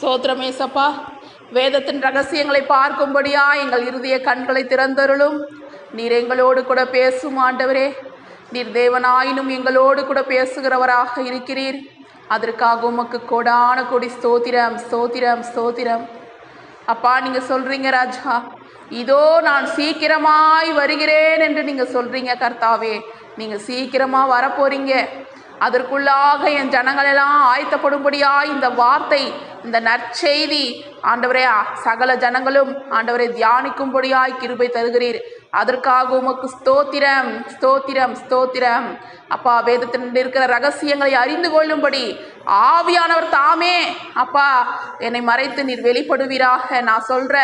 ஸ்தோத்திரம் வேதத்தின் ரகசியங்களை பார்க்கும்படியா எங்கள் இறுதிய கண்களை திறந்தருளும். நீர் எங்களோடு கூட பேசும் ஆண்டவரே. நீர் தேவனாயினும் எங்களோடு கூட பேசுகிறவராக இருக்கிறீர். அதற்காக உமக்கு கொடான கொடி ஸ்தோத்திரம் ஸ்தோத்திரம் ஸ்தோத்திரம். அப்பா நீங்கள் சொல்கிறீங்க ராஜா. இதோ நான் சீக்கிரமாய் வருகிறேன் என்று நீங்கள் சொல்கிறீங்க கர்த்தாவே. நீங்கள் சீக்கிரமாக வரப்போறீங்க. அதற்குள்ளாக என் ஜனங்களெல்லாம் ஆயத்தப்படும்படியாய் இந்த வார்த்தை இந்த நற்செய்தி ஆண்டவரே சகல ஜனங்களும் ஆண்டவரை தியானிக்கும்படியாய் கிருபை தருகிறீர். அதற்காக உமக்கு ஸ்தோத்திரம் ஸ்தோத்திரம் ஸ்தோத்திரம். அப்பா வேதத்தில் இருக்கிற ரகசியங்களை அறிந்து கொள்ளும்படி ஆவியானவர் தாமே. அப்பா என்னை மறைத்து நீர் வெளிப்படுவீராக. நான் சொல்ற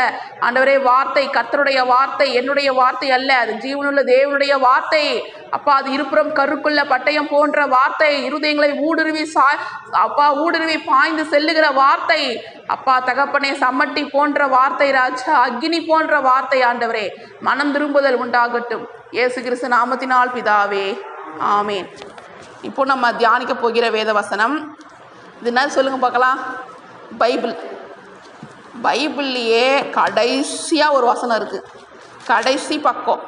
ஆண்டவரே வார்த்தை கத்தருடைய வார்த்தை என்னுடைய வார்த்தை அல்ல. அது ஜீவனுள்ள தேவனுடைய வார்த்தை. அப்பா அது இருபுறம் கருக்குள்ள பட்டயம் போன்ற வார்த்தை. இருதயங்களை ஊடுருவி சா அப்பா ஊடுருவி பாய்ந்து செல்லுகிற வார்த்தை. அப்பா தகப்பனே சம்மட்டி போன்ற வார்த்தை ராஜா அக்னி போன்ற வார்த்தை ஆண்டவரே. மனம் திரும்புதல் உண்டாகட்டும். இயேசு கிறிஸ்து நாமத்தினால் பிதாவே. ஆமேன். இப்போ நம்ம தியானிக்க போகிற வேத வசனம். இது என்ன? சொல்லுங்க பார்க்கலாம். பைபிள். பைபிள்லேயே கடைசியாக ஒரு வசனம் இருக்குது கடைசி பக்கம்.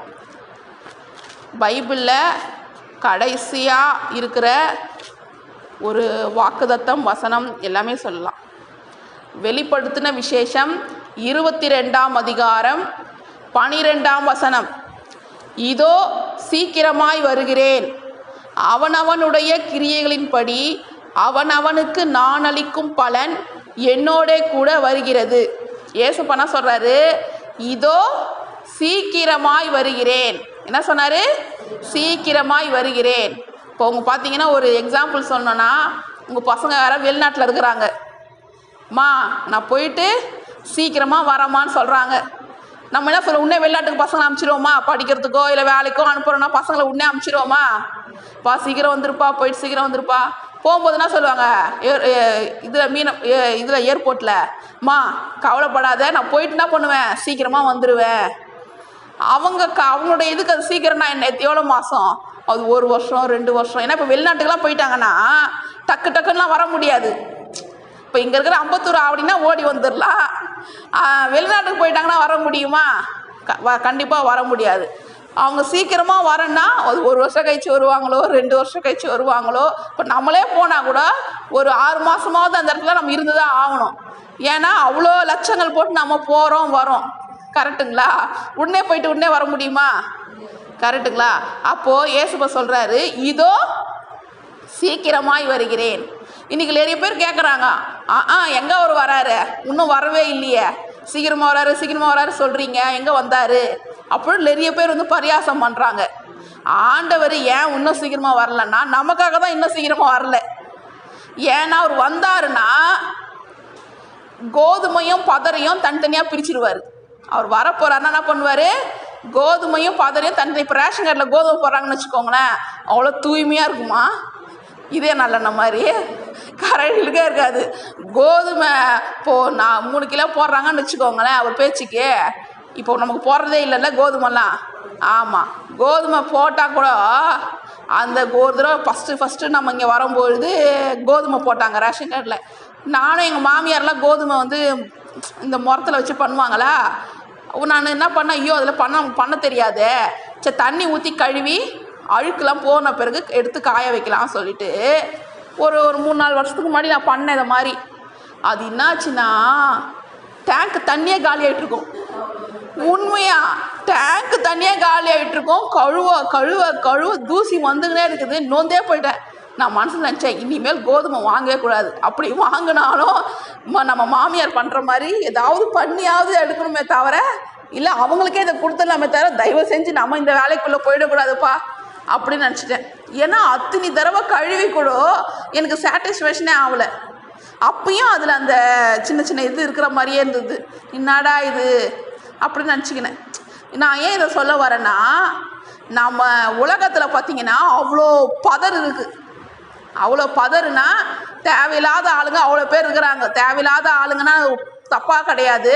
பைபிளில் கடைசியாக இருக்கிற ஒரு வாக்குதத்தம் வசனம் எல்லாமே சொல்லலாம். வெளிப்படுத்தின விசேஷம் இருபத்தி ரெண்டாம் அதிகாரம் பனிரெண்டாம் வசனம். இதோ சீக்கிரமாய் வருகிறேன். அவனவனுடைய கிரியைகளின்படி அவனவனுக்கு நான் அளிக்கும் பலன் என்னோடே கூட வருகிறது. ஏசுப்பனா சொல்கிறாரு இதோ சீக்கிரமாய் வருகிறேன். என்ன சொன்னார்? சீக்கிரமாய் வருகிறேன். இப்போ உங்க பார்த்தீங்கன்னா ஒரு எக்ஸாம்பிள் சொன்னோன்னா உங்கள் பசங்க வேறு வெளிநாட்டில் இருக்கிறாங்க. மா நான் போயிட்டு சீக்கிரமாக வரமான்னு சொல்கிறாங்க நம்ம என்ன சொல்ல உடனே வெளிநாட்டுக்கு பசங்களை அனுப்பிச்சிருவோமா படிக்கிறதுக்கோ இல்லை வேலைக்கோ அனுப்புகிறோன்னா பசங்களை உடனே அனுப்பிச்சிருவோமா பா சீக்கிரம் வந்துருப்பா போயிட்டு சீக்கிரம் வந்துருப்பா. போகும்போது என்ன சொல்லுவாங்க இதில் மீன இதில் ஏர்போர்ட்டில் மா கவலைப்படாத நான் போயிட்டு என்ன பண்ணுவேன்? சீக்கிரமாக வந்துடுவேன் அவங்க க அவங்களுடைய இதுக்கு அது சீக்கிரம்னா என்ன? எவ்வளோ மாதம் அது ஒரு வருஷம் ரெண்டு வருஷம். ஏன்னா இப்போ வெளிநாட்டுக்கெல்லாம் போயிட்டாங்கன்னா டக்கு டக்குன்னுலாம் வர முடியாது. இப்போ இங்கே இருக்கிற அம்பத்தூர் ஆவடினா ஓடி வந்துடலாம் வெளிநாட்டுக்கு போயிட்டாங்கன்னா வர முடியுமா? க வ கண்டிப்பாக வர முடியாது. அவங்க சீக்கிரமாக வரேன்னா அது ஒரு வருஷம் கழிச்சு வருவாங்களோ ரெண்டு வருஷம் கழிச்சு வருவாங்களோ இப்போ நம்மளே போனால் கூட ஒரு ஆறு மாதமாவது அந்த இடத்துல நம்ம இருந்து தான் ஆகணும். ஏன்னா அவ்வளோ லட்சங்கள் போட்டு நம்ம போகிறோம் வரோம். கரெக்டுங்களா உடனே போயிட்டு உடனே வர முடியுமா? கரெக்டுங்களா அப்போது ஏசுப சொல்கிறாரு இதோ சீக்கிரமாய் வருகிறேன். இன்னைக்கு நிறைய பேர் கேட்குறாங்க ஆ ஆ எங்கே அவர் வராரு? இன்னும் வரவே இல்லையே. சீக்கிரமாக வராரு சீக்கிரமாக வராரு சொல்கிறீங்க எங்கே வந்தார்? அப்படின்னு நிறைய பேர் வந்து பரியாசம் பண்ணுறாங்க ஆண்டவர் ஏன் இன்னும் சீக்கிரமாக வரலன்னா நமக்காக தான் இன்னும் சீக்கிரமாக வரல. ஏன்னா அவர் வந்தாருன்னா கோதுமையும் பதரையும் தனித்தனியாக பிரிச்சிருவார். அவர் வரப்போறாருன்னா என்ன பண்ணுவார்? கோதுமையும் பதரையும் தனித்தனி இப்போ ரேஷன் கார்டில் கோதுமை போடுறாங்கன்னு வச்சுக்கோங்களேன் அவ்வளோ தூய்மையாக இருக்குமா? இதே நல்லெண்ண மாதிரி. கரையிலுக்கே இருக்காது. கோதுமை இப்போ நான் மூணு கிலோ போடுறாங்கன்னு வச்சுக்கோங்களேன் ஒரு பேச்சுக்கு. இப்போ நமக்கு போடுறதே இல்லைல்ல கோதுமைலாம். ஆமாம் கோதுமை போட்டால் கூட அந்த ஒரு தடவை ஃபஸ்ட்டு ஃபஸ்ட்டு நம்ம இங்கே வரும்பொழுது கோதுமை போட்டாங்க ரேஷன் கார்டில் நானும் எங்கள் மாமியார்லாம் கோதுமை வந்து இந்த முரத்தில் வச்சு பண்ணுவாங்களா? நான் என்ன பண்ணேன் ஐயோ அதில் பண்ண பண்ண தெரியாதே. சரி தண்ணி ஊற்றி கழுவி அழுக்கெலாம் போன பிறகு எடுத்து காய வைக்கலாம் சொல்லிட்டு ஒரு ஒரு மூணு நாலு வருஷத்துக்கு முன்னாடி நான் பண்ணேன் இதை மாதிரி. அது என்னாச்சுன்னா டேங்க் தண்ணியே காலி ஆகிட்டுருக்கும் உண்மையா டேங்க் தண்ணியே காலி ஆகிட்டுருக்கும் கழுவ கழுவ கழுவ தூசி வந்துக்கினே இருக்குது. நொந்தே போயிட்டேன். நான் மனசில் நினச்சேன் இனிமேல் கோதுமை வாங்கவே கூடாது. அப்படி வாங்கினாலும் ம- நம்ம மாமியார் பண்ணுற மாதிரி ஏதாவது பண்ணியாவது எடுக்கணுமே தவிர இல்லை அவங்களுக்கே இதை கொடுத்துடலாமே தவிர தயவு செஞ்சு நம்ம இந்த வேலைக்குள்ளே போயிடக்கூடாதுப்பா அப்படின்னு நினச்சிட்டேன். ஏன்னா அத்தனை தடவை கழுவி கூட எனக்கு சாட்டிஸ்ஃபேக்ஷனே ஆகலை அப்பயும் அதில் அந்த சின்ன சின்ன இது இருக்கிற மாதிரியே இருந்தது. என்னடா இது? அப்படின்னு நினச்சிக்கினேன். நான் ஏன் இதை சொல்ல வரேன்னா நம்ம உலகத்தில் பார்த்தீங்கன்னா அவ்வளோ பதர் இருக்குது அவ்வளோ பதறுனா தேவையில்லாத ஆளுங்க அவ்வளோ பேர் இருக்கிறாங்க. தேவையில்லாத ஆளுங்கன்னா தப்பாக கிடையாது.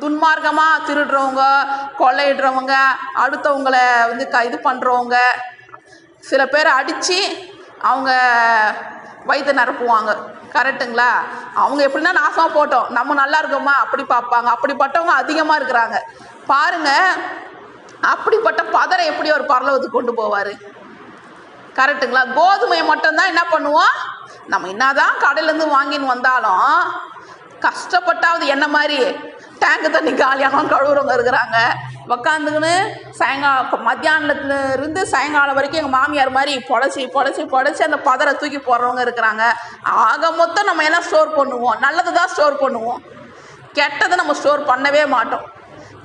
துன்மார்க்கமாக திருடுறவங்க கொள்ளையிடுறவங்க அடுத்தவங்களை வந்து க இது பண்ணுறவங்க சில பேர் அடித்து அவங்க வயிற்று நிரப்புவாங்க. கரெக்டுங்களா அவங்க எப்படின்னா நாசமாக போட்டோம். நம்ம நல்லா இருக்கோமா? அப்படி பார்ப்பாங்க. அப்படிப்பட்டவங்க அதிகமாக இருக்கிறாங்க. பாருங்க அப்படிப்பட்ட பதரை எப்படி ஒரு பரலவத்துக்கு கொண்டு போவார்? கரெக்டுங்களா கோதுமையை மட்டும்தான் என்ன பண்ணுவோம்? நம்ம என்னதான் கடையிலேருந்து வாங்கின்னு வந்தாலும் கஷ்டப்பட்டாவது என்ன மாதிரி டேங்கு தண்ணி காலியாகவும் கழுவுறவங்க இருக்கிறாங்க. உக்காந்துக்கின்னு சாயங்காலம் மத்தியானத்துல இருந்து சாயங்காலம் வரைக்கும் எங்கள் மாமியார் மாதிரி புடச்சி பொழைச்சி பொழைச்சி அந்த பதரை தூக்கி போடுறவங்க இருக்கிறாங்க. ஆக மொத்தம் நம்ம என்ன ஸ்டோர் பண்ணுவோம். நல்லது தான் ஸ்டோர் பண்ணுவோம். கெட்டதை நம்ம ஸ்டோர் பண்ணவே மாட்டோம்.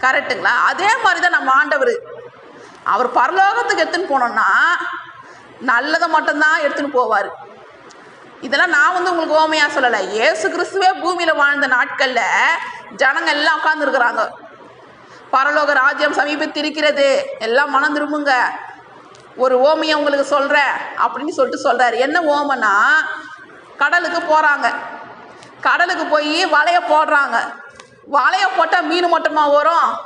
கரெக்டுங்களா அதே மாதிரி தான் நம்ம ஆண்டவர். அவர் பரலோகத்துக்கு எடுத்துன்னு போனோம்னா நல்லதை மட்டும்தான் எடுத்துன்னு போவார். இதெல்லாம் நான் வந்து உங்களுக்கு ஓமையாக சொல்லலை. ஏசு கிறிஸ்துவே பூமியில் வாழ்ந்த நாட்களில் ஜனங்க எல்லாம் உட்காந்துருக்குறாங்க பரலோக ராஜ்யம் சமீபத்திருக்கிறது. எல்லாம் மனம் திரும்புங்க. ஒரு ஓமையை உங்களுக்கு சொல்கிறேன் அப்படின்னு சொல்லிட்டு சொல்கிறாரு என்ன ஓமைன்னா கடலுக்கு போகிறாங்க கடலுக்கு போய் வலையை போடுறாங்க. வலையை போட்டால் மீன் மட்டுமா வரும்.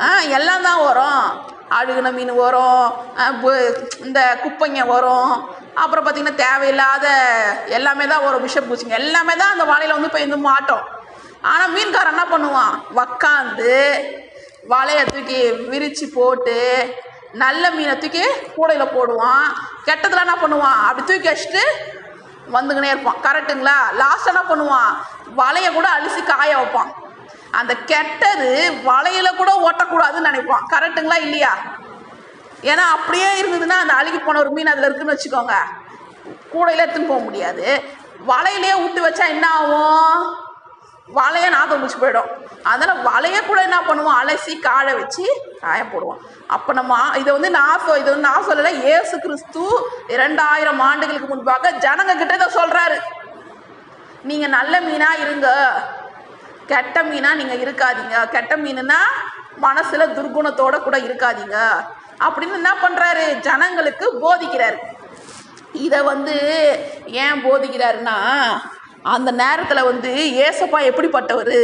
ஆ எல்லாம் தான் வரும். அழுகின மீன் வரும். ஆ, பு- இந்த குப்பைங்க வரும். அப்புறம் பார்த்திங்கன்னா தேவையில்லாத எல்லாமே தான் ஒரு விஷம் பூச்சிங்க எல்லாமே தான் அந்த வலையில் வந்து போய் வந்து மாட்டோம். ஆனால் மீன்காரன் என்ன பண்ணுவான்? உக்காந்து வலையை தூக்கி விரித்து போட்டு நல்ல மீனை தூக்கி கூடையில் போடுவான். கெட்டதில் என்ன பண்ணுவான்? அப்படி தூக்கி வச்சுட்டு வந்துக்கினே இருப்பான். கரெக்டுங்களா லாஸ்ட் என்ன பண்ணுவான்? வலையை கூட அழிச்சு காய வைப்பான். அந்த கெட்டது வலையில கூட ஓட்டக்கூடாதுன்னு நினைப்பான். கரெக்டுங்களா இல்லையா? ஏன்னா அப்படியே இருந்ததுன்னா அந்த அழுகி போன ஒரு மீன் அதில் இருக்குன்னு வச்சுக்கோங்க. கூடையில எடுத்துன்னு போக முடியாது. வலையிலே விட்டு வச்சா என்ன ஆகும்? வலையை நாகம் முடிச்சு போயிடும். அதனால் வலையை கூட என்ன பண்ணுவோம்? அலசி காய வச்சு காய போடுவோம். அப்போ நம்ம இதை வந்து நான் சொ- இதை வந்து நான் சொல்லலை ஏசு கிறிஸ்து இரண்டாயிரம் ஆண்டுகளுக்கு முன்பாக ஜனங்க கிட்ட இதை சொல்கிறாரு நீங்கள் நல்ல மீனாக இருங்க. கெட்ட மீனாக நீங்கள் இருக்காதீங்க. கெட்ட மீனுனா மனசில் துர்குணத்தோட கூட இருக்காதீங்க. அப்படின்னு என்ன பண்ணுறாரு ஜனங்களுக்கு போதிக்கிறாரு. இதை வந்து ஏன் போதிக்கிறாருன்னா அந்த நேரத்தில் வந்து ஏசப்பா எப்படிப்பட்டவர்?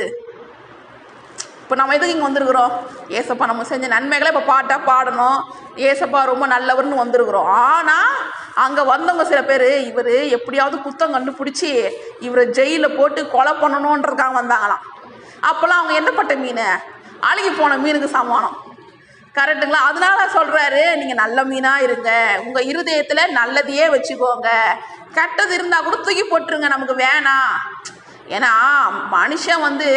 இப்போ நம்ம எதுக்கு இங்கே வந்திருக்கிறோம்? ஏசப்பா நம்ம செஞ்ச நன்மைகளை இப்போ பாட்டாக பாடணும். ஏசப்பா ரொம்ப நல்லவர்னு வந்திருக்கிறோம். ஆனால் அங்கே வந்தவங்க சில பேர் இவர் எப்படியாவது குத்தம் கண்டுபிடிச்சி இவரை ஜெயிலில் போட்டு கொலை பண்ணணுன்றதுக்காக வந்தாங்களாம் அப்போல்லாம் அவங்க என்னப்பட்ட மீன்? அழுகி போன மீனுக்கு சமானம். கரெக்டுங்களா? அதனால சொல்கிறாரு நீங்கள் நல்ல மீனாக இருங்க. உங்கள் இருதயத்தில் நல்லதையே வச்சுக்கோங்க. கெட்டது இருந்தால் கூட தூக்கி போட்டுருங்க. நமக்கு வேணாம். ஏன்னா மனுஷன் வந்து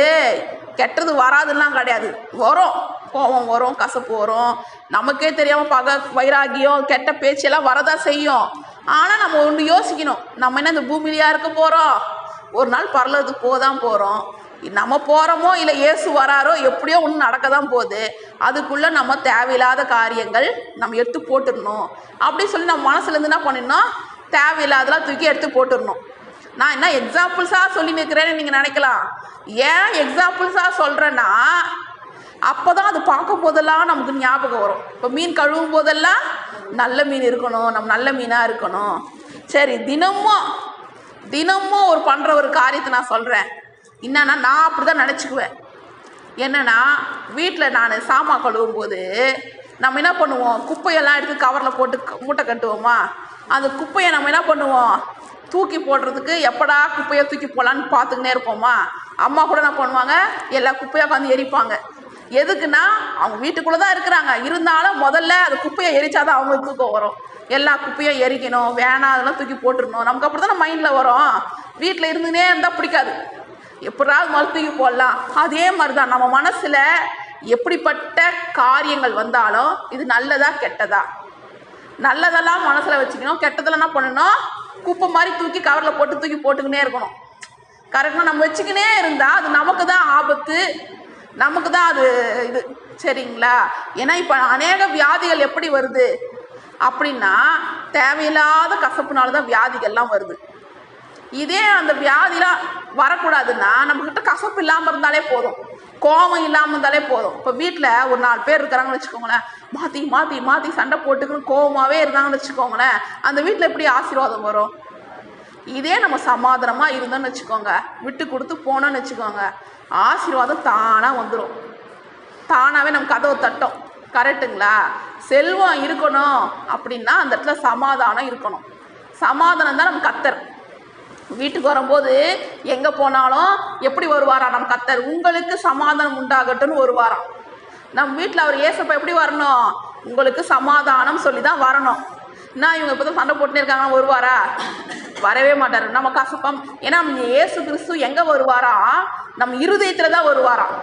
கெட்டது வராதுலாம் கிடையாது. வரும். கோபம் வரும் கசப்பு வரும். நமக்கே தெரியாமல் பக வைராகியம் கெட்ட பேச்செல்லாம் வரதான் செய்யும். ஆனால் நம்ம ஒன்று யோசிக்கணும். நம்ம என்ன இந்த பூமியிலையா இருக்க போகிறோம் ஒரு நாள் பரலத்துக்கு போக தான் போகிறோம் நம்ம போகிறோமோ இல்லை இயேசு வராரோ எப்படியோ ஒன்று நடக்க தான் போகுது. அதுக்குள்ளே நம்ம தேவையில்லாத காரியங்கள் நம்ம எடுத்து போட்டுடணும். அப்படி சொல்லி நம்ம மனசுலேருந்து என்ன பண்ணிடணும்? தேவையில்லாதெல்லாம் தூக்கி எடுத்து போட்டுடணும். நான் என்ன எக்ஸாம்பிள்ஸாக சொல்லி நிற்கிறேன்னு நீங்கள் நினைக்கலாம். ஏன் எக்ஸாம்பிள்ஸாக சொல்கிறேன்னா அப்போ தான் அது பார்க்கும் போதெல்லாம் நமக்கு ஞாபகம் வரும். இப்போ மீன் கழுவும் போதெல்லாம் நல்ல மீன் இருக்கணும் நம்ம நல்ல மீனாக இருக்கணும். சரி தினமும் தினமும் ஒரு பண்ணுற ஒரு காரியத்தை நான் சொல்கிறேன் என்னன்னா நான் அப்படி தான் நினச்சிக்குவேன். என்னன்னா வீட்டில் நான் சாமான் கழுவும் போது நம்ம என்ன பண்ணுவோம்? குப்பையெல்லாம் எடுத்து கவரில் போட்டு மூட்டை கட்டுவோமா? அந்த குப்பையை நம்ம என்ன பண்ணுவோம்? தூக்கி போடுறதுக்கு எப்படா குப்பையை தூக்கி போடலான்னு பார்த்துக்கினே இருப்போமா? அம்மா கூட என்ன பண்ணுவாங்க? எல்லா குப்பையாக உட்காந்து எரிப்பாங்க. எதுக்குன்னா அவங்க வீட்டுக்குள்ளே தான் இருக்கிறாங்க. இருந்தாலும் முதல்ல அது குப்பையை எரிச்சாதான் அவங்களுக்கு தூக்கம் வரும். எல்லா குப்பையும் எரிக்கணும் வேணாம் அதெல்லாம் தூக்கி போட்டுருணும் நமக்கு அப்படி தானே மைண்டில் வரும். வீட்டில் இருந்துனே இருந்தால் பிடிக்காது. எப்படாவது முதல்ல தூக்கி போடலாம். அதே மாதிரி தான் நம்ம மனசில் எப்படிப்பட்ட காரியங்கள் வந்தாலும் இது நல்லதா கெட்டதா? நல்லதெல்லாம் மனசில் வச்சுக்கணும். கெட்டதெல்லாம் என்ன பண்ணணும்? குப்பை மாதிரி தூக்கி கவரில் போட்டு தூக்கி போட்டுக்கினே இருக்கணும். கரெக்டாக நம்ம வச்சுக்கினே இருந்தால் அது நமக்கு தான் ஆபத்து. நமக்கு தான் அது இது. சரிங்களா? ஏன்னா இப்போ அநேக வியாதிகள் எப்படி வருது? அப்படின்னா தேவையில்லாத கசப்புனால தான் வியாதிகள்லாம் வருது. இதே அந்த வியாதிலாம் வரக்கூடாதுன்னா நம்மக்கிட்ட கசப்பு இல்லாமல் இருந்தாலே போதும். கோபம் இல்லாமல் இருந்தாலே போதும். இப்போ வீட்டில் ஒரு நாலு பேர் இருக்கிறாங்கன்னு வச்சுக்கோங்களேன். மாற்றி மாற்றி மாற்றி சண்டை போட்டுக்குன்னு கோபமாகவே இருந்தாங்கன்னு வச்சுக்கோங்களேன். அந்த வீட்டில் எப்படி ஆசீர்வாதம் வரும்? இதே நம்ம சமாதானமாக இருந்தோம்னு வச்சுக்கோங்க. விட்டு கொடுத்து போனோம்னு வச்சுக்கோங்க. ஆசீர்வாதம் தானாக வந்துடும் தானாகவே நம்ம கதவை தட்டும். கரெக்டுங்களா செல்வம் இருக்கணும் அப்படின்னா அந்த இடத்துல சமாதானம் இருக்கணும். சமாதானம் தான் நம்ம கத்தர். வீட்டுக்கு வரும்போது எங்கே போனாலும் எப்படி வருவாராம் நம்ம கத்தர் உங்களுக்கு சமாதானம் உண்டாகட்டும்னு வருவாராம். நம்ம வீட்டில் அவர் ஏசப்பா எப்படி வரணும்? உங்களுக்கு சமாதானம் சொல்லி தான் வரணும். என்ன இவங்க இப்போ தான் சண்டை போட்டுனே இருக்காங்கன்னா வருவாரா? வரவே மாட்டார். நம்ம கசப்பம் ஏன்னா ஏசு கிறிஸ்து எங்கே வருவாரா? நம்ம இருதயத்தில் தான் வருவாராம்.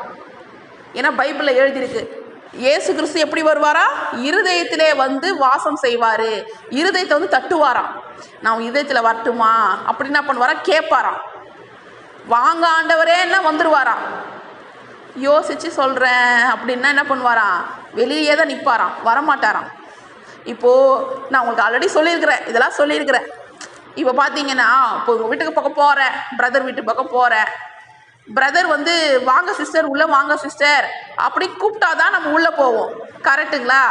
ஏன்னா பைபிளில் எழுதியிருக்கு. இயேசு கிறிஸ்து எப்படி வருவாரா? இருதயத்திலே வந்து வாசம் செய்வார். இருதயத்தை வந்து தட்டுவாராம். நான் இதயத்தில் வரட்டுமா? அப்படின்னு என்ன பண்ணுவாரா? கேட்பாராம். வாங்க ஆண்டவரேன்னா வந்துடுவாராம் யோசித்து சொல்கிறேன் அப்படின்னா என்ன பண்ணுவாராம்? வெளியே தான் நிற்பாராம். வரமாட்டாராம். இப்போது நான் உங்களுக்கு ஆல்ரெடி சொல்லியிருக்கிறேன். இதெல்லாம் சொல்லியிருக்கிறேன். இப்போ பார்த்தீங்கன்னா இப்போ உங்கள் வீட்டுக்கு பக்கம் போகிறேன் பிரதர் வீட்டு பக்கம் போகிறேன் பிரதர் வந்து வாங்க சிஸ்டர் உள்ளே வாங்க சிஸ்டர் அப்படி கூப்பிட்டா தான் நம்ம உள்ளே போவோம். கரெக்டுங்களா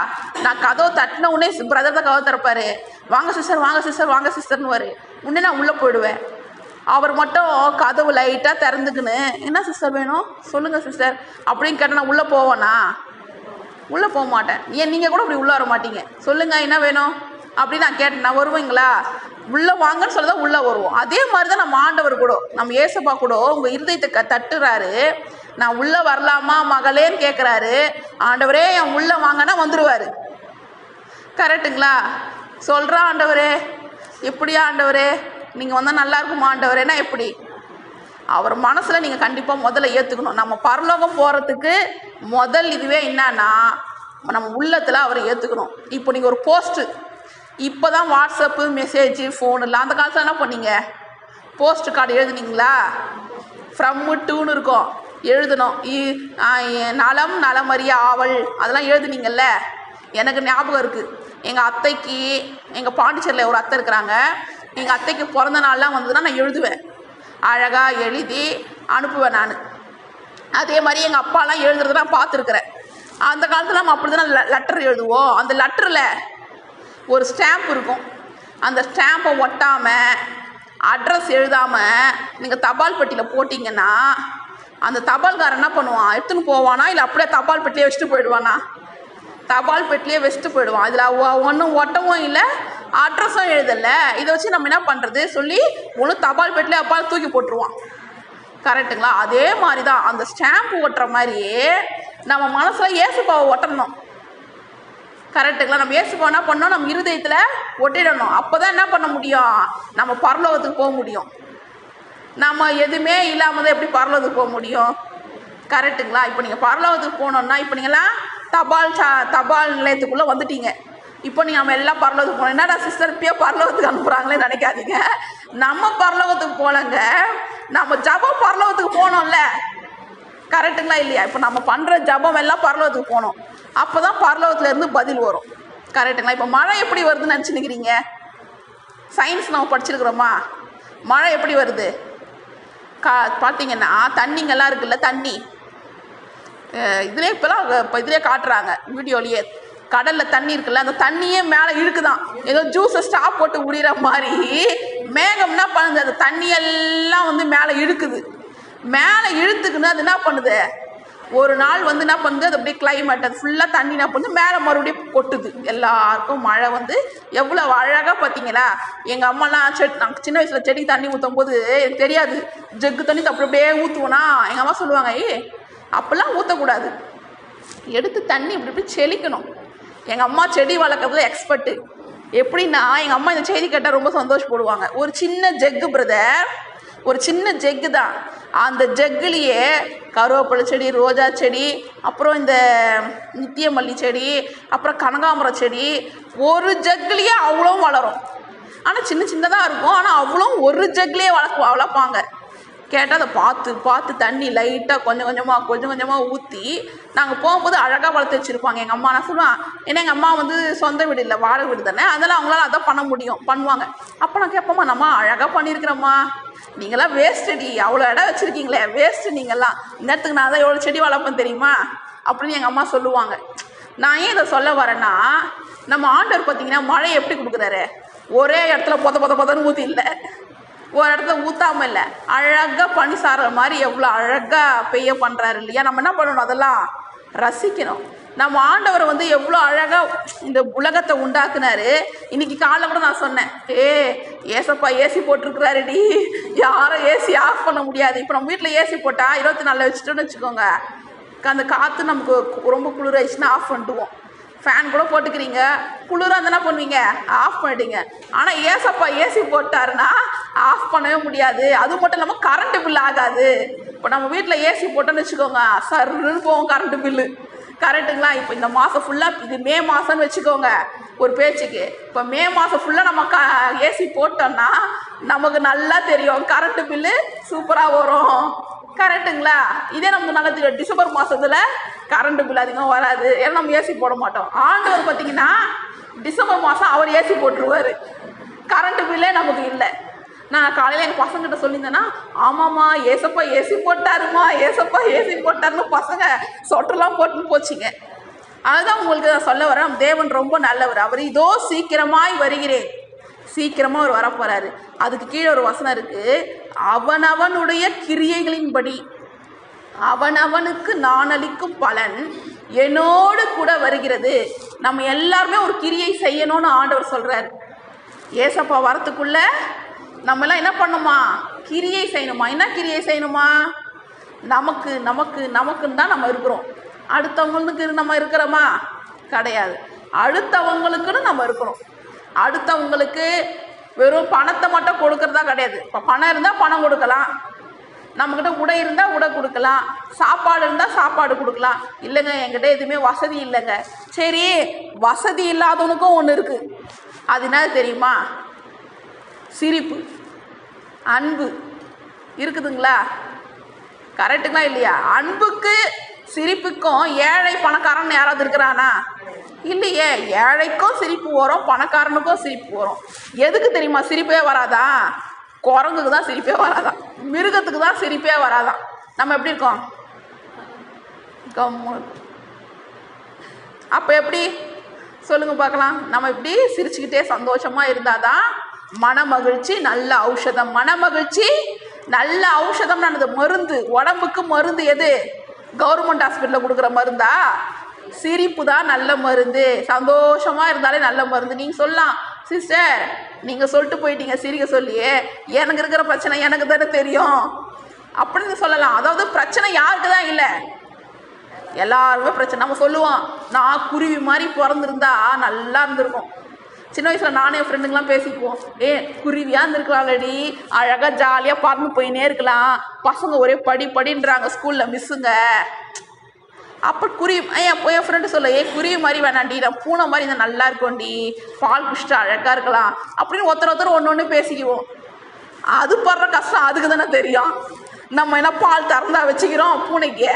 நான் கதவை தட்டின உடனே பிரதர் தான் கதவை திறப்பாரு. வாங்க சிஸ்டர் வாங்க சிஸ்டர் வாங்க சிஸ்டர்னு வரு உடனே நான் உள்ளே போயிடுவேன். அவர் மட்டும் கதவு லைட்டாக திறந்துக்குன்னு என்ன சிஸ்டர் வேணும்? சொல்லுங்கள் சிஸ்டர் அப்படின்னு கேட்டால் நான் உள்ளே போவேனா? உள்ளே போக மாட்டேன். ஏன் நீங்கள் கூட அப்படி உள்ளே வர மாட்டீங்க. சொல்லுங்கள் என்ன வேணும்? அப்படி நான் கேட்டேன். நான் வருவீங்களா? உள்ளே வாங்கன்னு சொல்லி தான் உள்ளே வருவோம். அதே மாதிரி தான் நம்ம ஆண்டவர் கூட நம்ம ஏசப்பா கூட உங்கள் இருதயத்தை க தட்டுறாரு. நான் உள்ளே வரலாமா மகளேன்னு கேட்குறாரு ஆண்டவரே என் உள்ளே வாங்கன்னா வந்துடுவார் கரெக்டுங்களா சொல்கிறா ஆண்டவரே. எப்படியா ஆண்டவரே? நீங்கள் வந்தால் நல்லா இருக்குமா ஆண்டவரேனா எப்படி? அவர் மனசில் நீங்கள் கண்டிப்பாக முதல்ல ஏற்றுக்கணும் நம்ம பரலோகம் போகிறதுக்கு முதல் இதுவே என்னன்னா நம்ம உள்ளத்தில் அவரை ஏற்றுக்கணும் இப்போ நீங்கள் ஒரு போஸ்ட்டு இப்போ தான் வாட்ஸ்அப்பு மெசேஜ் ஃபோன் இல்லை அந்த காலத்தில் என்ன பண்ணீங்க? Post card எழுதுனீங்களா? ஃப்ரம்மு டூன்னு இருக்கும். எழுதணும். இ- நலம் நலமறிய ஆவல். அதெல்லாம் எழுதுனீங்கல்ல? எனக்கு ஞாபகம் இருக்குது எங்கள் அத்தைக்கு எங்கள் பாண்டிச்சேரியில் ஒரு அத்தை இருக்கிறாங்க. எங்கள் அத்தைக்கு பிறந்த நாள்லாம் வந்ததுன்னா நான் எழுதுவேன். அழகாக எழுதி அனுப்புவேன் நான். அதே மாதிரி எங்கள் அப்பாலாம் எழுதுறது நான் பார்த்துருக்குறேன். அந்த காலத்தில் நம்ம அப்படி தான் லெட்டர் எழுதுவோம். அந்த லெட்டரில் ஒரு ஸ்டாம்ப் இருக்கும். அந்த ஸ்டாம்பை ஒட்டாமல் அட்ரஸ் எழுதாமல் நீங்கள் தபால் பெட்டியில் போட்டிங்கன்னா அந்த தபால்காரன் என்ன பண்ணுவான்? எடுத்துன்னு போவானா? இல்லை அப்படியே தபால் பெட்டியே வச்சுட்டு போயிடுவானா? தபால் பெட்டிலே வச்சுட்டு போயிடுவான். இதில் ஒன்றும் ஒட்டவும் இல்லை அட்ரஸும் எழுதலை. இதை வச்சு நம்ம என்ன பண்ணுறது சொல்லி ஒன்று தபால் பெட்டிலே அப்பால் தூக்கி போட்டுருவான். கரெக்டுங்களா அதே மாதிரி தான் அந்த ஸ்டாம்ப் ஒட்டுற மாதிரியே நம்ம மனசில் ஏசுப்பாவை ஒட்டணும். கரெக்டுங்களா? நம்ம ஏசுப்பா என்ன பண்ணோம் நம்ம இருதயத்தில் ஒட்டிடணும். அப்போ தான் என்ன பண்ண முடியும்? நம்ம பரலோகத்துக்கு போக முடியும். நம்ம எதுவுமே இல்லாமல் தான் எப்படி பரலோகத்துக்கு போக முடியும்? கரெக்டுங்களா? இப்போ நீங்கள் பரலோகத்துக்கு போகணுன்னா இப்போ நீங்களாம் தபால் சா தபால் நிலையத்துக்குள்ளே வந்துட்டீங்க. இப்போ நீங்கள் நம்ம எல்லாம் பரலோகத்துக்கு போகணும் என்னடா சிஸ்டர் இப்பயே பரலோகத்துக்கு அனுப்புகிறாங்களே நினைக்காதீங்க. நம்ம பரலோகத்துக்கு போகலங்க நம்ம ஜபம் பரலோகத்துக்கு போகணும்ல கரெக்டுங்களா இல்லையா? இப்போ நம்ம பண்ணுற ஜபம் எல்லாம் பரலோகத்துக்கு போகணும் அப்போ தான் பரலோகத்துலேருந்து பதில் வரும். கரெக்டுங்களா இப்போ மழை எப்படி வருதுன்னு நினச்சினுக்கிறீங்க சயின்ஸ் நம்ம படிச்சிருக்கிறோமா? மழை எப்படி வருது? கா பார்த்தீங்கன்னா தண்ணிங்கெல்லாம் இருக்குல்ல தண்ணி. இதிலே இப்போலாம் இப்போ இதுலேயே காட்டுறாங்க வீடியோலேயே. கடலில் தண்ணி இருக்குல்ல அந்த தண்ணியே மேலே இழுக்குதான். ஏதோ ஜூஸை ஸ்டாப் போட்டு உடிகிற மாதிரி மேகம்னா பண்ணுது. அந்த தண்ணியெல்லாம் வந்து மேலே இழுக்குது. மேலே இழுத்துக்குன்னு அது என்ன பண்ணுது? ஒரு நாள் வந்து என்ன பண்ணுது? அது அப்படியே கிளைமேட் அது ஃபுல்லாக தண்ணி என்ன பண்ணுது? மேலே மறுபடியும் கொட்டுது. எல்லாருக்கும் மழை வந்து எவ்வளோ அழகாக பார்த்தீங்களா? எங்கள் அம்மாலாம் செட் நாங்கள் சின்ன வயசில் செடிக்கு தண்ணி ஊற்றும் போது எனக்கு தெரியாது. ஜெக்கு தண்ணி அப்படி அப்படியே ஊற்றுவோனா எங்கள் அம்மா சொல்லுவாங்க ஏய் அப்போல்லாம் ஊற்றக்கூடாது எடுத்து தண்ணி இப்படி இப்படி செழிக்கணும். எங்கள் அம்மா செடி வளர்க்குறதுல எக்ஸ்பர்ட்டு எப்படின்னா எங்கள் அம்மா இந்த செய்தி கேட்டால் ரொம்ப சந்தோஷப்படுவாங்க. ஒரு சின்ன ஜெக்கு பிரதர் ஒரு சின்ன ஜெக்கு தான். அந்த ஜெக்குலேயே கருவேப்பிலை செடி ரோஜா செடி அப்புறம் இந்த நித்தியமல்லி செடி அப்புறம் கனகாம்பரம் செடி ஒரு ஜக்குலேயே அவ்வளோ வளரும். ஆனால் சின்ன சின்னதாக இருக்கும். ஆனால் அவ்வளோ ஒரு ஜக்லேயே வளர்க்க வளர்ப்பாங்க. கேட்டால் அதை பார்த்து பார்த்து தண்ணி லைட்டாக கொஞ்சம் கொஞ்சமாக கொஞ்சம் கொஞ்சமாக ஊற்றி நாங்கள் போகும்போது அழகாக வளர்த்து வச்சுருப்பாங்க. எங்கள் அம்மா நான் சொல்லுவேன் ஏன்னா எங்கள் அம்மா வந்து சொந்த வீடு இல்லை வாடகை வீடு தானே. அதனால் அவங்களால அதான் பண்ண முடியும் பண்ணுவாங்க. அப்போ நான் கேட்போம்மா நம்ம அழகாக பண்ணியிருக்கிறோம்மா. நீங்களாம் வேஸ்டடி அவ்வளோ இடம் வச்சுருக்கீங்களே வேஸ்ட்டு நீங்கள்லாம் இந்த இடத்துக்கு நான் தான் எவ்வளோ செடி வளர்ப்பேன் தெரியுமா? அப்படின்னு எங்கள் அம்மா சொல்லுவாங்க. நான் ஏன் இதை சொல்ல வரேன்னா நம்ம ஆண்டவர் பார்த்தீங்கன்னா மழை எப்படி கொடுக்குறாரு? ஒரே இடத்துல பொத பொத பொதன்னு ஊற்றி இல்லை. ஒரு இடத்துல ஊற்றாம இல்லை. அழகாக பனி சாறுற மாதிரி எவ்வளோ அழகாக பெய்ய பண்ணுறாரு இல்லையா? நம்ம என்ன பண்ணணும்? அதெல்லாம் ரசிக்கணும். நம்ம ஆண்டவர் வந்து எவ்வளோ அழகாக இந்த உலகத்தை உண்டாக்குனாரு. இன்னைக்கு காலைல கூட நான் சொன்னேன் ஏ ஏசப்பா ஏசி போட்டிருக்கிறாருடி. யாரும் ஏசி ஆஃப் பண்ண முடியாது. இப்போ நம்ம வீட்டில் ஏசி போட்டால் இருபத்தி நாலில் வச்சுட்டோன்னு வச்சுக்கோங்க. அந்த காற்று நமக்கு ரொம்ப குளிராயிடுச்சுன்னா ஆஃப் பண்ணிடுவோம். ஃபேன் கூட போட்டுக்கிறீங்க. குளிராக இருந்தா பண்ணுவீங்க? ஆஃப் பண்ணிட்டீங்க ஆனால் ஏசப்பா ஏசி போட்டாருன்னா ஆஃப் பண்ணவே முடியாது. அது மட்டும் இல்லாமல் கரண்ட் பில் ஆகாது. இப்போ நம்ம வீட்டில் ஏசி போட்டோன்னு வச்சுக்கோங்க சருன்னு போகும் கரண்ட் பில்லு கரெக்டுங்களா? இப்போ இந்த மாதம் ஃபுல்லாக இது மே மாதம்னு வச்சுக்கோங்க ஒரு பேச்சுக்கு. இப்போ மே மாதம் ஃபுல்லாக நம்ம க ஏசி போட்டோம்னா நமக்கு நல்லா தெரியும். கரண்ட்டு பில்லு சூப்பராக வரும். கரெக்டுங்களா? இதே நமக்கு நல்லா தெரியும். டிசம்பர் மாதத்தில் கரண்ட் பில் அதிகம் வராது. ஏன்னா நம்ம ஏசி போட மாட்டோம். ஆண்டவர் பார்த்தீங்கன்னா டிசம்பர் மாதம் அவர் ஏசி போட்டுருவார். கரண்ட்டு பில்லே நமக்கு இல்லை. நான் காலையில் எங்கள் பசங்கிட்ட சொல்லியிருந்தேன்னா ஆமாம்மா ஏசப்பா ஏசி போட்டாருமா ஏசப்பா ஏசி போட்டாருன்னு பசங்க சொட்டெல்லாம் போட்டுன்னு போச்சுங்க. அதுதான் உங்களுக்கு நான் சொல்ல வரேன். தேவன் ரொம்ப நல்லவர். அவர் இதோ சீக்கிரமாய் வருகிறேன். சீக்கிரமாக அவர் வரப்போகிறாரு அதுக்கு கீழே ஒரு வசனம் இருக்குது அவனவனுடைய கிரியைகளின்படி அவனவனுக்கு நான் அளிக்கும் பலன் என்னோடு கூட வருகிறது. நம்ம எல்லாருமே ஒரு கிரியை செய்யணும்னு ஆண்டவர் சொல்கிறார் ஏசப்பா வரத்துக்குள்ளே நம்ம எல்லாம் என்ன பண்ணுமா? கிரியை செய்யணுமா? என்ன கிரியை செய்யணுமா? நமக்கு நமக்கு நமக்குன்னு தான் நம்ம இருக்கிறோம். அடுத்தவங்களுக்கு நம்ம இருக்கிறோமா? கிடையாது. அடுத்தவங்களுக்குன்னு நம்ம இருக்கிறோம். அடுத்தவங்களுக்கு வெறும் பணத்தை மட்டும் கொடுக்கறதா கிடையாது. இப்போ பணம் இருந்தால் பணம் கொடுக்கலாம். நம்மக்கிட்ட உடை இருந்தால் உடை கொடுக்கலாம். சாப்பாடு இருந்தால் சாப்பாடு கொடுக்கலாம். இல்லைங்க என்கிட்ட எதுவுமே வசதி இல்லைங்க. சரி வசதி இல்லாதவனுக்கும் ஒன்று இருக்குது அது என்ன தெரியுமா? சிரிப்பு அன்பு இருக்குதுங்களா? கரெக்டுங்களா இல்லையா? அன்புக்கு சிரிப்புக்கும் ஏழை பணக்காரன் யாராவது இருக்கிறானா? இல்லையே. ஏழைக்கும் சிரிப்பு வரும் பணக்காரனுக்கும் சிரிப்பு வரும். எதுக்கு தெரியுமா? சிரிப்பே வராதா? குரங்குக்கு தான் சிரிப்பே வராதான் மிருகத்துக்கு தான் சிரிப்பே வராதான் நம்ம எப்படி இருக்கோம்? கம்மு அப்போ எப்படி? சொல்லுங்க பார்க்கலாம். நம்ம இப்படி சிரிச்சுக்கிட்டே சந்தோஷமாக இருந்தாதான் தான் மனமகிழ்ச்சி நல்ல ஔஷதம். மனமகிழ்ச்சி நல்ல ஔஷதம் அது மருந்து. உடம்புக்கு மருந்து எது? கவர்மெண்ட் ஹாஸ்பிட்டலில் கொடுக்குற மருந்தா? சிரிப்பு தான் நல்ல மருந்து. சந்தோஷமாக இருந்தாலே நல்ல மருந்து. நீங்கள் சொல்லலாம் சிஸ்டர் நீங்கள் சொல்லிட்டு போயிட்டீங்க சிரிக்க சொல்லியே. எனக்கு இருக்கிற பிரச்சனை எனக்கு தானே தெரியும். அப்படின்னு சொல்லலாம். அதாவது பிரச்சனை யாருக்கு தான் இல்லை. எல்லாருமே பிரச்சனை. நம்ம சொல்லுவோம் நான் குருவி மாதிரி பிறந்திருந்தா நல்லா இருந்திருக்கும். சின்ன வயசில் நானே என் ஃப்ரெண்டுங்களாம் பேசிக்குவோம். ஏ குருவியாக இருந்திருக்கலாம்லடி. அழகாக ஜாலியாக பறந்து போயினே இருக்கலாம். பசங்க ஒரே படி படின்றாங்க ஸ்கூலில் மிஸ்ஸுங்க அப்போ குருவி என் என் ஃப்ரெண்டு சொல்ல ஏ குருவி மாதிரி வேணாண்டி நான் பூனை மாதிரி இருந்தால் நல்லா இருக்கும்டி. பால் குடிச்சிட்டு அழகாக இருக்கலாம். அப்படின்னு ஒருத்தர் ஒருத்தர் ஒன்று ஒன்று பேசிக்குவோம். அது படுற கஷ்டம் அதுக்கு தானே தெரியும். நம்ம என்ன பால் திறந்தா வச்சுக்கிறோம்? பூனைக்கு.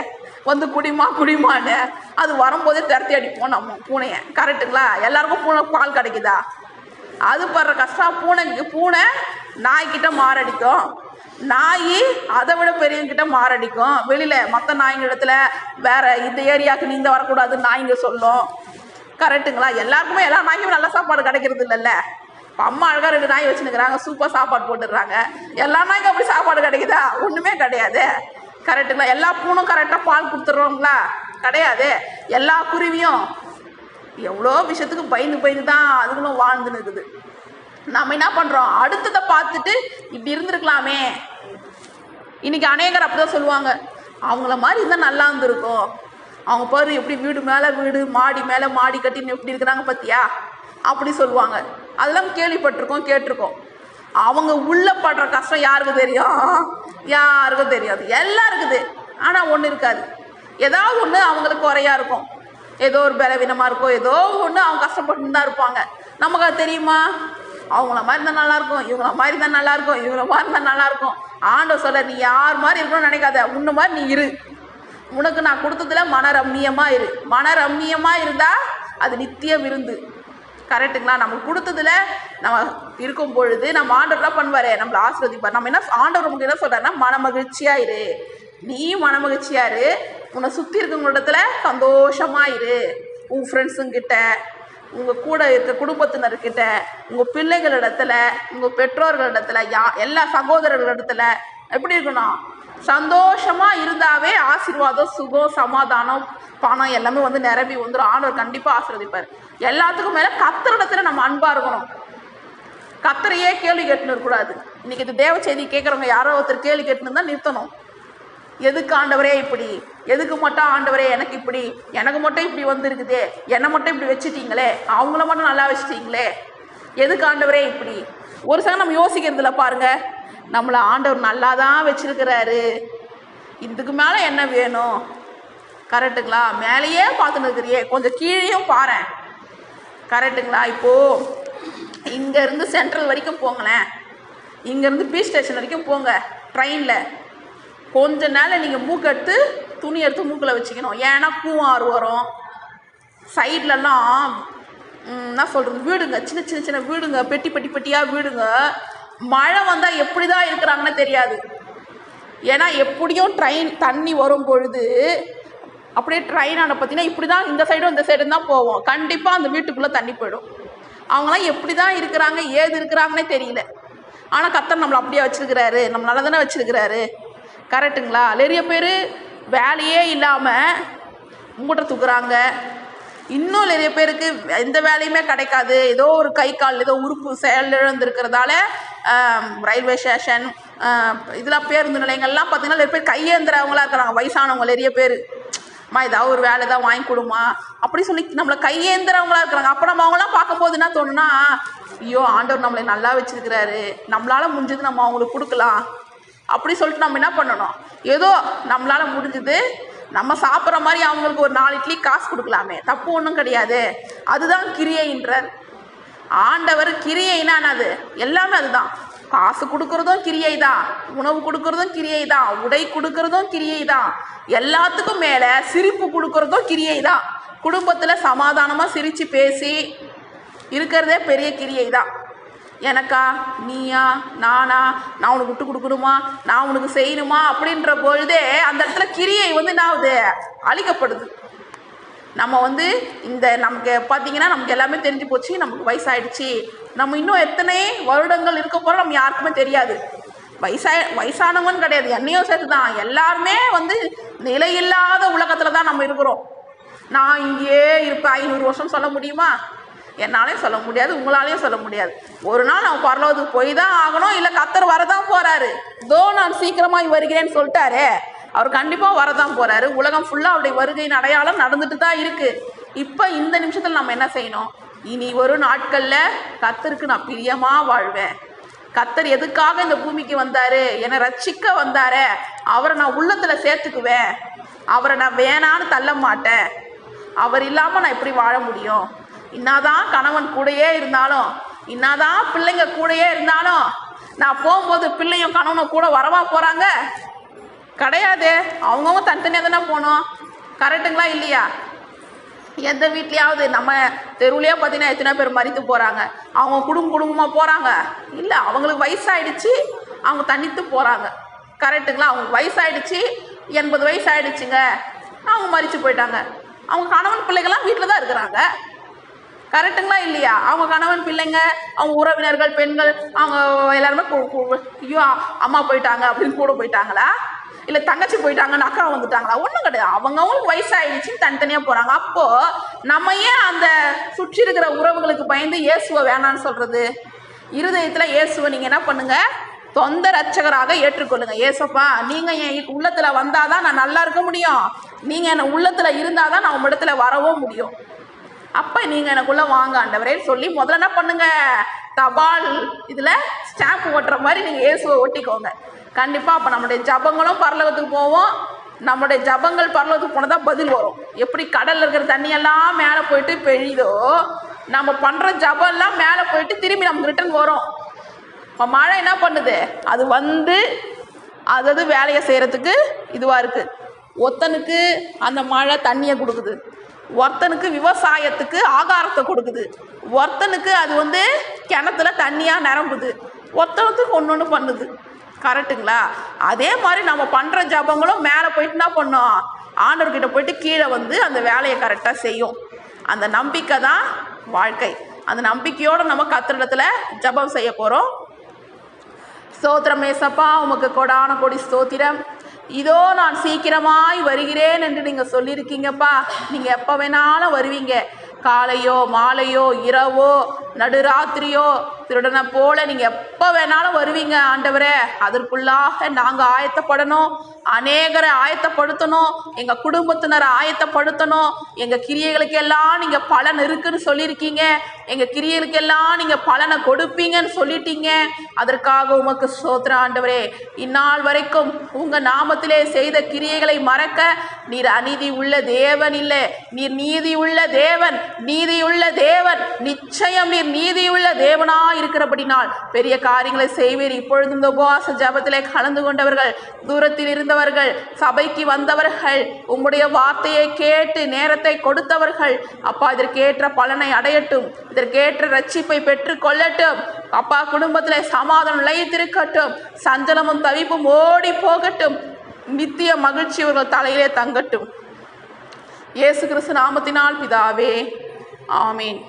வந்து குடிமா குடிமான்னு அது வரும்போதே திரட்டி அடிப்போம் நம்ம பூனையை. கரெக்டுங்களா எல்லாருக்கும் பூனை பால் கிடைக்குதா? அது படுற கஷ்டம் பூனைக்கு. பூனை நாய்க்கிட்ட மாரடிக்கும். நாய் அதை விட பெரியவங்கிட்ட மாரடிக்கும். வெளியில் மற்ற நாய்ங்க இடத்துல வேற இந்த ஏரியாவுக்கு நீங்கள் வரக்கூடாது நாய்ங்க சொல்லும். கரெக்டுங்களா எல்லாருக்குமே எல்லா நாய்க்குமே நல்ல சாப்பாடு கிடைக்கிறது இல்லைல்ல. இப்போ அம்மா அழகாக ரெண்டு நாய் வச்சுருக்கிறாங்க சூப்பர் சாப்பாடு போட்டுடுறாங்க. எல்லா நாய்க்கும் அப்படி சாப்பாடு கிடைக்குதா? ஒன்றுமே கிடையாது. கரெக்டுங்களா எல்லா பூனும் கரெக்டாக பால் கொடுத்துட்றோங்களா? கிடையாது. எல்லா குருவியும் எவ்வளோ விஷயத்துக்கு பயந்து பயந்து தான் அதுங்களும் வாழ்ந்துன்னு இருக்குது. நம்ம என்ன பண்ணுறோம் அடுத்ததை பார்த்துட்டு இப்படி இருந்திருக்கலாமே. இன்னைக்கு அநேகர் அப்படிதான் சொல்லுவாங்க. அவங்கள மாதிரி இருந்தால் நல்லா இருந்திருக்கும். அவங்க பாரு எப்படி வீடு மேலே வீடு மாடி மேலே மாடி கட்டின்னு எப்படி இருக்கிறாங்க பார்த்தியா அப்படி சொல்லுவாங்க. அதெல்லாம் கேள்விப்பட்டிருக்கோம் கேட்டிருக்கோம். அவங்க உள்ள படுற கஷ்டம் யாருக்கு தெரியும்? யாருக்கும் தெரியாது. எல்லாம் இருக்குது. ஆனால் ஒன்று இருக்காது. ஏதாவது ஒன்று அவங்களுக்கு குறையா இருக்கும். ஏதோ ஒரு பலவீனமாக இருக்கும். ஏதோ ஒன்று அவங்க கஷ்டப்பட்டு தான் இருப்பாங்க. நமக்கு அது தெரியுமா? அவங்கள மாதிரி இருந்தால் நல்லாயிருக்கும் இவங்கள மாதிரி இருந்தால் நல்லாயிருக்கும் இவங்கள மாதிரி இருந்தால் நல்லாயிருக்கும் ஆண்டவர் சொல்ல நீ யார் மாதிரி இருக்கணும்னு நினைக்காத. உன்ன மாதிரி நீ இரு. உனக்கு நான் கொடுத்ததுல மனரம்மியமாக இரு. மன இருந்தால் அது நித்திய விருந்து. கரெக்டுங்களா நம்ம கொடுத்ததுல நம்ம இருக்கும் பொழுது நம்ம ஆண்டவர்லாம் பண்ணுவார்? நம்மளை ஆசீர்வதிப்பார். நம்ம என்ன ஆண்டவர் நமக்கு என்ன சொல்றாருன்னா மன மகிழ்ச்சியாக இரு. நீ மன மகிழ்ச்சியா இரு. உன்னை சுற்றி இருக்கவங்க இடத்துல சந்தோஷமா இரு. உன் ஃப்ரெண்ட்ஸுங்கிட்ட உங்கள் கூட இருக்க குடும்பத்தினர்கிட்ட உங்கள் பிள்ளைகளிடத்துல உங்கள் பெற்றோர்களிடத்துல யா எல்லா சகோதரர்களிடத்துல எப்படி இருக்கணும்? சந்தோஷமாக இருந்தாவே ஆசீர்வாதம் சுகம் சமாதானம் பணம் எல்லாமே வந்து நிரம்பி வந்துடும் ஆண்டவர் கண்டிப்பாக ஆசீர்வதிப்பார். எல்லாத்துக்கும் மேலே கத்திரிடத்துல நம்ம அன்பாக இருக்கணும். கத்தரையே கேள்வி கேட்டுன்னு இருக்கக்கூடாது. இன்னைக்கு இது தேவ செய்தி கேட்குறவங்க யாரோ ஒருத்தர் கேள்வி கேட்டுன்னு தான் நிறுத்தணும். எதுக்கு ஆண்டவரே இப்படி? எதுக்கு மட்டும் ஆண்டவரே எனக்கு இப்படி? எனக்கு மட்டும் இப்படி வந்திருக்குதே. என்னை மட்டும் இப்படி வச்சுட்டீங்களே? அவங்கள மட்டும் நல்லா வச்சுட்டீங்களே? எதுக்கு ஆண்டவரே இப்படி? ஒரு சார் நம்ம யோசிக்கிறதுல பாருங்க நம்மளை ஆண்டவர் நல்லா தான் வச்சுருக்கிறாரு. இதுக்கு மேலே என்ன வேணும்? கரெக்டுங்களா? மேலேயே பார்த்துன்னு இருக்கிறியே. கொஞ்சம் கீழேயும் பாரேன் கரெக்டுங்களா? இப்போது இங்கேருந்து சென்ட்ரல் வரைக்கும் போங்களேன். இங்கேருந்து பி ஸ்டேஷன் வரைக்கும் போங்க. ட்ரெயினில் கொஞ்ச நாள் நீங்கள் மூக்கெடுத்து துணி எடுத்து மூக்கில் வச்சுக்கணும். ஏன்னா கூவாறு வரும். சைட்லலாம் என்ன சொல்கிறது வீடுங்க. சின்ன சின்ன சின்ன வீடுங்க. பெட்டி பெட்டி பெட்டியாக வீடுங்க. மழை வந்தால் எப்படி தான் இருக்கிறாங்கன்னு தெரியாது. ஏன்னா எப்படியும் ட்ரெயின் தண்ணி வரும் பொழுது அப்படியே ட்ரெயினான பார்த்தீங்கன்னா இப்படி தான் இந்த சைடும் இந்த சைடும் தான் போவோம். கண்டிப்பாக அந்த வீட்டுக்குள்ளே தண்ணி போயிடும். அவங்களாம் எப்படி தான் இருக்கிறாங்க ஏது இருக்கிறாங்கன்னே தெரியல. ஆனால் கத்தர் நம்மளை அப்படியே வச்சுருக்கிறாரு. நம்ம நல்லா தானே வச்சுருக்கிறாரு. கரெக்டுங்களா? நிறைய பேர் வேலையே இல்லாமல் மூட்டை தூக்குறாங்க. இன்னும் நிறைய பேருக்கு எந்த வேலையுமே கிடைக்காது. ஏதோ ஒரு கை கால் ஏதோ உறுப்பு செயலிழந்திருக்கிறதால ரயில்வே ஸ்டேஷன் இதெல்லாம் பேருந்து நிலையங்கள்லாம் பார்த்தீங்கன்னா நிறைய பேர் கையேந்திரவங்களாக இருக்கிறாங்க வயசானவங்க நிறைய பேர். அம்மா ஏதாவது ஒரு வேலை தான் வாங்கி கொடுமா. அப்படி சொல்லி நம்மளை கையேந்திரவங்களாக இருக்கிறாங்க அப்போ நம்ம அவங்களாம் பார்க்கும்போது என்ன தோணுன்னா ஐயோ ஆண்டவர் நம்மளை நல்லா வச்சுருக்கிறாரு. நம்மளால் முடிஞ்சது நம்ம அவங்களுக்கு கொடுக்கலாம். அப்படி சொல்லிட்டு நம்ம என்ன பண்ணணும்? ஏதோ நம்மளால முடிஞ்சது நம்ம சாப்பிட்ற மாதிரி அவங்களுக்கு ஒரு நாலு இட்லி காசு கொடுக்கலாமே. தப்பு ஒன்றும் கிடையாது. அதுதான் கிரியைன்றார் ஆண்டவர் கிரியைனானது என்னது? எல்லாமே அதுதான். காசு கொடுக்கறதும் கிரியை தான் உணவு கொடுக்கறதும் கிரியை தான் உடை கொடுக்கறதும் கிரியை தான் எல்லாத்துக்கும் மேலே சிரிப்பு கொடுக்கறதும் கிரியை தான் குடும்பத்தில் சமாதானமாக சிரித்து பேசி இருக்கிறதே பெரிய கிரியை தான் எனக்கா நீயா நானா நான் உனக்கு விட்டு கொடுக்கணுமா நான் உனக்கு செய்யணுமா அப்படின்ற பொழுதே அந்த இடத்துல கிரியை வந்து என்ன ஆகுது? அழிக்கப்படுது. நம்ம வந்து இந்த நமக்கு பார்த்தீங்கன்னா நமக்கு எல்லாமே தெரிஞ்சு போச்சு நமக்கு வயசாயிடுச்சு. நம்ம இன்னும் எத்தனை வருடங்கள் இருக்க போகிறோம் நம்ம யாருக்குமே தெரியாது. வயசா வயசானவங்கன்னு கிடையாது என்னையும் சேர்த்து தான் எல்லாருமே வந்து நிலையில்லாத உலகத்தில் தான் நம்ம இருக்கிறோம். நான் இங்கேயே இருப்பேன். ஐநூறு வருஷம் சொல்ல முடியுமா? என்னாலையும் சொல்ல முடியாது உங்களாலையும் சொல்ல முடியாது. ஒரு நாள் நான் பரலோகத்துக்கு போய் தான் ஆகணும் இல்லை கத்தர் வரதான் போகிறாரு தோ நான் சீக்கிரமாக வருகிறேன்னு சொல்லிட்டாரே. அவர் கண்டிப்பாக வரதான் போகிறாரு உலகம் ஃபுல்லாக அவருடைய வருகையின் அடையாளம் நடந்துட்டு தான் இருக்குது இப்போ இந்த நிமிஷத்தில் நம்ம என்ன செய்யணும்? இனி வரும் நாட்களில் கத்தருக்கு நான் பிரியமாக வாழ்வேன். கத்தர் எதுக்காக இந்த பூமிக்கு வந்தாரு? என்னை ரட்சிக்க வந்தாரே. அவரை நான் உள்ளத்தில் சேர்த்துக்குவேன். அவரை நான் வேணான்னு தள்ள மாட்டேன். அவர் இல்லாமல் நான் எப்படி வாழ முடியும்? இன்னாதான் கணவன் கூடயே இருந்தாலும் இன்னாதான் பிள்ளைங்க கூடயே இருந்தாலும் நான் போகும்போது பிள்ளையும் கணவனும் கூட வரவா போகிறாங்க கிடையாது. அவங்கவுங்க தனித்தனியாக தானே போகணும். கரெக்டுங்களா இல்லையா? எந்த வீட்லேயாவது நம்ம தெருவுலேயே பார்த்தீங்கன்னா எத்தனை பேர் மறித்து போகிறாங்க அவங்க குடும்ப குடும்பமாக போகிறாங்க இல்லை அவங்களுக்கு வயசாயிடுச்சு. அவங்க தனித்து போகிறாங்க கரெக்டுங்களா? அவங்க வயசாயிடுச்சு. எண்பது வயசு ஆயிடுச்சுங்க அவங்க மறித்து போயிட்டாங்க. அவங்க கணவன் பிள்ளைகள்லாம் வீட்டில் தான் இருக்கிறாங்க. கரெக்டுங்களா இல்லையா? அவங்க கணவன் பிள்ளைங்க அவங்க உறவினர்கள் பெண்கள் அவங்க எல்லாருமே ஐயோ அம்மா போயிட்டாங்க அப்படின்னு கூட போயிட்டாங்களா? இல்லை தங்கச்சி போயிட்டாங்கன்னு அக்கா வந்துட்டாங்களா? ஒன்றும் கிடையாது. அவங்கவுங்களுக்கு வயசாயிடுச்சுன்னு தனித்தனியாக போகிறாங்க அப்போது நம்ம ஏன் அந்த சுற்றி இருக்கிற உறவுகளுக்கு பயந்து இயேசுவை வேணான்னு சொல்கிறது இருதயத்தில் இயேசுவை நீங்கள் என்ன பண்ணுங்கள் தொந்த ரட்சகராக ஏற்றுக்கொள்ளுங்க. ஏசப்பா நீங்கள் என் உள்ளத்தில் வந்தால் தான் நான் நல்லா இருக்க முடியும். நீங்கள் என் உள்ளத்தில் இருந்தால் தான் நான் உங்களிடத்துல வரவும் முடியும். அப்போ நீங்கள் எனக்குள்ளே வாங்க ஆண்டவரேன்னு சொல்லி முதல்ல என்ன பண்ணுங்க? தபால் இதில் ஸ்டாம்ப் ஓட்டுற மாதிரி நீங்கள் இயேசுவை ஒட்டிக்கோங்க. கண்டிப்பாக அப்போ நம்முடைய ஜபங்களும் பரலோகத்துக்கு போவோம். நம்முடைய ஜபங்கள் பரலோகத்துக்கு போனால் தான் பதில் வரும். எப்படி கடலில் இருக்கிற தண்ணியெல்லாம் மேலே போயிட்டு பெய்யுதோ நம்ம பண்ணுற ஜபம்லாம் மேலே போயிட்டு திரும்பி நமக்கு ரிட்டர்ன் வரும். இப்போ மழை என்ன பண்ணுது? அது வந்து அதாவது வேலையை செய்கிறதுக்கு இதுவாக இருக்குது ஒத்தனுக்கு அந்த மழை தண்ணியை கொடுக்குது. ஒருத்தனுக்கு விவசாயத்துக்கு ஆகாரத்தை கொடுக்குது. ஒருத்தனுக்கு அது வந்து கிணத்துல தண்ணியாக நிரம்புது. ஒருத்தனுக்கு ஒன்று ஒன்று பண்ணுது. கரெக்டுங்களா அதே மாதிரி நம்ம பண்ணுற ஜபங்களும் மேலே போயிட்டு என்ன பண்ணோம்? ஆண்டவர்கிட்ட போயிட்டு கீழே வந்து அந்த வேலையை கரெக்டாக செய்யும். அந்த நம்பிக்கை தான் வாழ்க்கை. அந்த நம்பிக்கையோடு நம்ம கத்திரிடத்துல ஜபம் செய்ய போகிறோம் ஸ்தோத்திரம் ஏசப்பா உமக்கு கொடான கொடி ஸ்தோத்திரம். இதோ நான் சீக்கிரமாய் வருகிறேன் என்று நீங்கள் சொல்லியிருக்கீங்கப்பா. நீங்கள் எப்போ வேணாலும் வருவீங்க. காலையோ மாலையோ இரவோ நடுராத்திரியோ திருடனை போல நீங்கள் எப்போ வேணாலும் வருவீங்க ஆண்டவரே. அதற்குள்ளாக நாங்கள் ஆயத்தப்படணும் அநேகரை ஆயத்தப்படுத்தணும் எங்கள் குடும்பத்தினரை ஆயத்தப்படுத்தணும். எங்கள் கிரியைகளுக்கு எல்லாம் நீங்கள் பலன் இருக்குன்னு சொல்லியிருக்கீங்க. எங்கள் கிரியைகளுக்கு எல்லாம் நீங்கள் பலனை கொடுப்பீங்கன்னு சொல்லிட்டீங்க. அதற்காக உமக்கு சோத்திர ஆண்டவரே. இந்நாள் வரைக்கும் உங்கள் நாமத்திலே செய்த கிரியைகளை மறக்க நீர் அநீதி உள்ள தேவன் இல்லை. நீர் நீதி உள்ள தேவன் நீதி உள்ள தேவன். நிச்சயம் நீர் நீதியுள்ள தேவனா இருக்கிறபடினால் பெரிய காரியங்களை செய்வீர். இப்பொழுது இந்த உபவாச ஜபத்திலே கலந்து கொண்டவர்கள் தூரத்தில் இருந்தவர்கள் சபைக்கு வந்தவர்கள் உம்முடைய வார்த்தையை கேட்டு நேரத்தை கொடுத்தவர்கள் அப்பா இதற்கேற்ற பலனை அடையட்டும். இதற்கேற்ற ரட்சிப்பை பெற்று கொள்ளட்டும். அப்பா குடும்பத்தில் சமாதானம் நிலைத்திருக்கட்டும். சஞ்சலமும் தவிப்பும் ஓடி போகட்டும் நித்திய மகிழ்ச்சி இவர்கள் தலையிலே தங்கட்டும். இயேசு கிறிஸ்து நாமத்தினால் பிதாவே ஆமீன்.